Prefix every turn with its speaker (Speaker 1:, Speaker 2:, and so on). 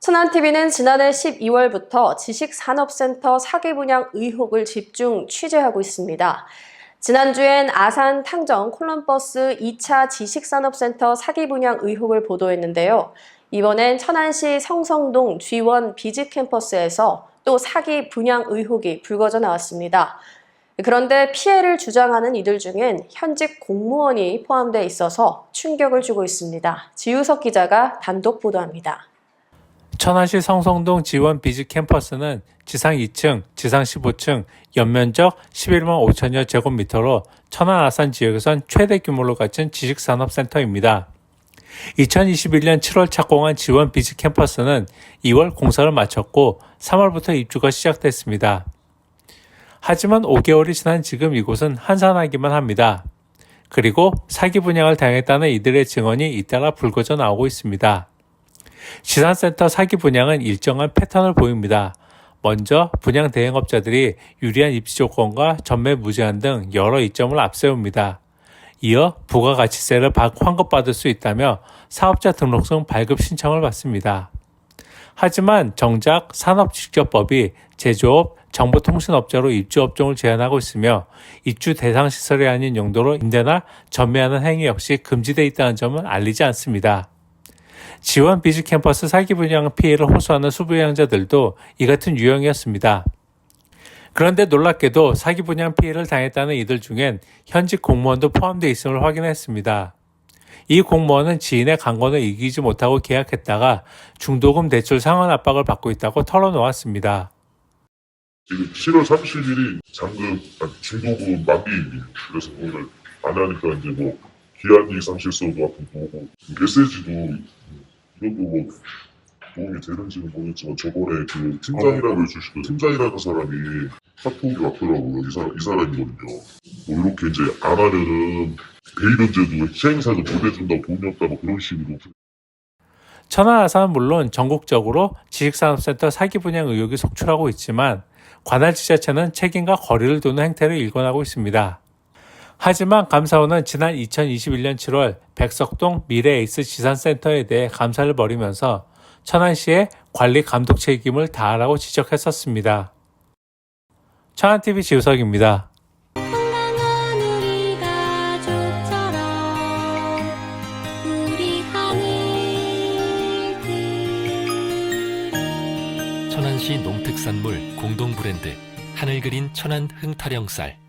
Speaker 1: 천안TV는 지난해 12월부터 지식산업센터 사기 분양 의혹을 집중 취재하고 있습니다. 지난주엔 아산 탕정 콜럼버스 2차 지식산업센터 사기 분양 의혹을 보도했는데요. 이번엔 천안시 성성동 G1 비즈 캠퍼스에서 또 사기 분양 의혹이 불거져 나왔습니다. 그런데 피해를 주장하는 이들 중엔 현직 공무원이 포함돼 있어서 충격을 주고 있습니다. 지우석 기자가 단독 보도합니다.
Speaker 2: 천안시 성성동 지원 비즈 캠퍼스는 지상 2층, 지상 15층, 연면적 11만 5천여 제곱미터로 천안 아산 지역에선 최대 규모로 갖춘 지식산업센터입니다. 2021년 7월 착공한 지원 비즈 캠퍼스는 2월 공사를 마쳤고 3월부터 입주가 시작됐습니다. 하지만 5개월이 지난 지금 이곳은 한산하기만 합니다. 그리고 사기 분양을 당했다는 이들의 증언이 잇따라 불거져 나오고 있습니다. 지산센터 사기 분양은 일정한 패턴을 보입니다. 먼저 분양 대행업자들이 유리한 입지 조건과 전매 무제한 등 여러 이점을 앞세웁니다. 이어 부가가치세를 박- 환급받을 수 있다며 사업자 등록증 발급 신청을 받습니다. 하지만 정작 산업직접법이 제조업, 정보통신업자로 입주업종을 제한하고 있으며 입주 대상 시설이 아닌 용도로 임대나 전매하는 행위 역시 금지되어 있다는 점은 알리지 않습니다. 지원 비즈 캠퍼스 사기 분양 피해를 호소하는 수부양자들도 이 같은 유형이었습니다. 그런데 놀랍게도 사기 분양 피해를 당했다는 이들 중엔 현직 공무원도 포함되어 있음을 확인했습니다. 이 공무원은 지인의 강권을 이기지 못하고 계약했다가 중도금 대출 상환 압박을 받고 있다고 털어놓았습니다.
Speaker 3: 지금 7월 30일이 잔금, 중도금 만기일이 그래서 오늘 안 하니까 이제 뭐, 기한 이상 같은 거 보고, 메시지도, 이것도 뭐, 도움이 되는지는 모르겠지만, 저번에 그 팀장이라고 해주시고, 팀장이라는 사람이 카톡이 왔더라고요. 이, 사람, 이 사람이거든요. 뭐, 이렇게 이제 안 하면은, 대이변제도 시행사도 보내준다고 돈이 없다, 뭐 그런 식으로.
Speaker 2: 천안 아산은 물론 전국적으로 지식산업센터 사기 분양 의혹이 속출하고 있지만 관할 지자체는 책임과 거리를 두는 행태를 일궈나고 있습니다. 하지만 감사원은 지난 2021년 7월 백석동 미래에이스 지산센터에 대해 감사를 벌이면서 천안 시의 관리 감독 책임을 다하라고 지적했었습니다. 천안TV 지우석입니다.
Speaker 4: 천안시 농특산물 공동 브랜드 하늘 그린 천안 흥타령 쌀